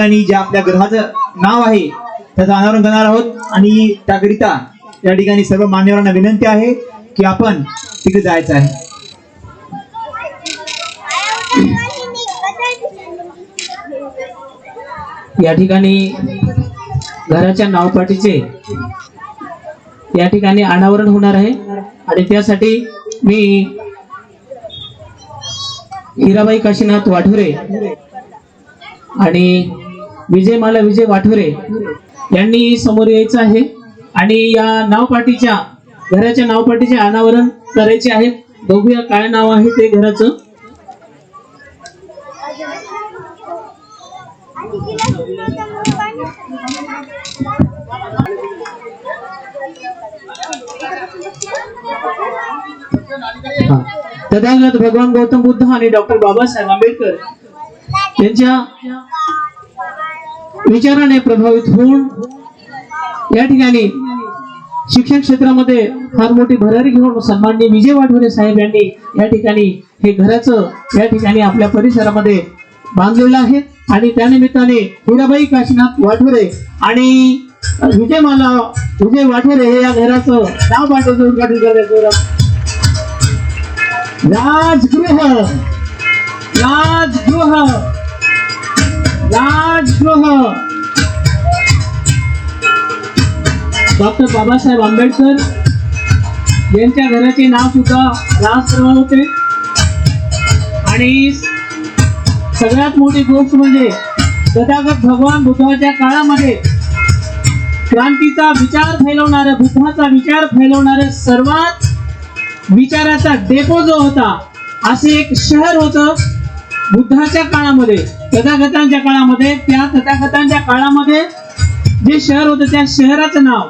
ठिकाणी ज्या आपल्या ग्रहाचं नाव आहे त्याचं अनावरण करणार आहोत. आणि त्याकरिता या ठिकाणी सर्व मान्यवरांना विनंती आहे की आपण तिकडे जायचं आहे. या ठिकाणी घराच्या नावपाटीचे या ठिकाणी अनावरण होणार आहे. आणि त्यासाठी मी हिराबाई काशीनाथ वाठुरे आणि विजयमाला विजय वाठोरे यांनी समोर यायचं आहे. आणि या नावपाटीच्या घराच्या नावपाटीचे अनावरण करायचे आहे. बघूया काय नाव आहे ते घराचं. हा. तथागत भगवान गौतम बुद्ध आणि डॉक्टर बाबासाहेब आंबेडकर यांच्या विचाराने प्रभावित होऊन या ठिकाणी शिक्षण क्षेत्रामध्ये फार मोठी भरारी घेऊन सन्माननीय विजय वाढवरे साहेब यांनी या ठिकाणी हे घराचं या ठिकाणी आपल्या परिसरामध्ये बांधलेलं आहे. आणि त्यानिमित्ताने हिराबाई काशीनाथ वाठवरे आणि विजयमाला विजय वाठवरे हे या घराचं नाव पाठवायचं उद्घाटन करायचं राजगृह राजगृह. राजगृह डॉक्टर बाबासाहेब आंबेडकर यांच्या घराचे नाव सुद्धा राजगृह होते. आणि सगळ्यात मोठी गोष्ट म्हणजे तथागत भगवान बुद्धाच्या काळामध्ये क्रांतीचा विचार फैलवणाऱ्या बुद्धाचा विचार फैलवणाऱ्या सर्वात विचाराचा डेपो जो होता असे एक शहर होतं बुद्धाच्या काळामध्ये. तथागतांच्या काळामध्ये त्या तथागतांच्या काळामध्ये जे शहर होतं त्या शहराचं नाव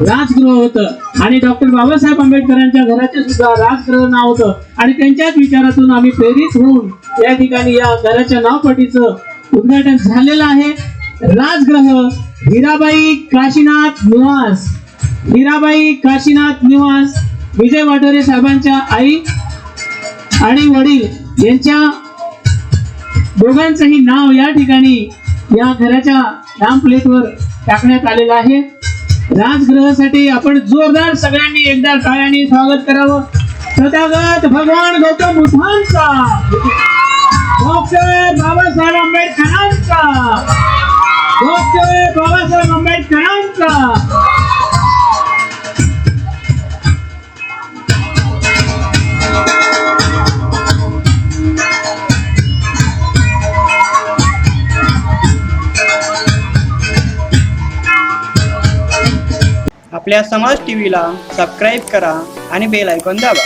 राजगृह होतं. आणि डॉक्टर बाबासाहेब आंबेडकरांच्या घराचे सुद्धा राजगृह नाव होतं. आणि त्यांच्याच विचारातून आम्ही प्रेरित होऊन या ठिकाणी या घराच्या नावपटीचं उद्घाटन झालेलं आहे. राजगृह हिराबाई काशीनाथ निवास. हिराबाई काशीनाथ निवास विजय वाटोरे साहेबांच्या आई आणि वडील यांच्या दोघांचंही नाव या ठिकाणी या घराच्या नाम प्लेटवर टाकण्यात आलेलं आहे. राजगृहासाठी आपण जोरदार सगळ्यांनी एकदा टाळ्याने स्वागत करावं. तथागत भगवान गौतम बुद्धांचा. डॉक्टर बाबासाहेब आंबेडकरांचा. डॉक्टर बाबासाहेब आंबेडकरांचा. आपल्या समाज टीव्हीला सबस्क्राईब करा आणि बेल आयकॉन दाबा.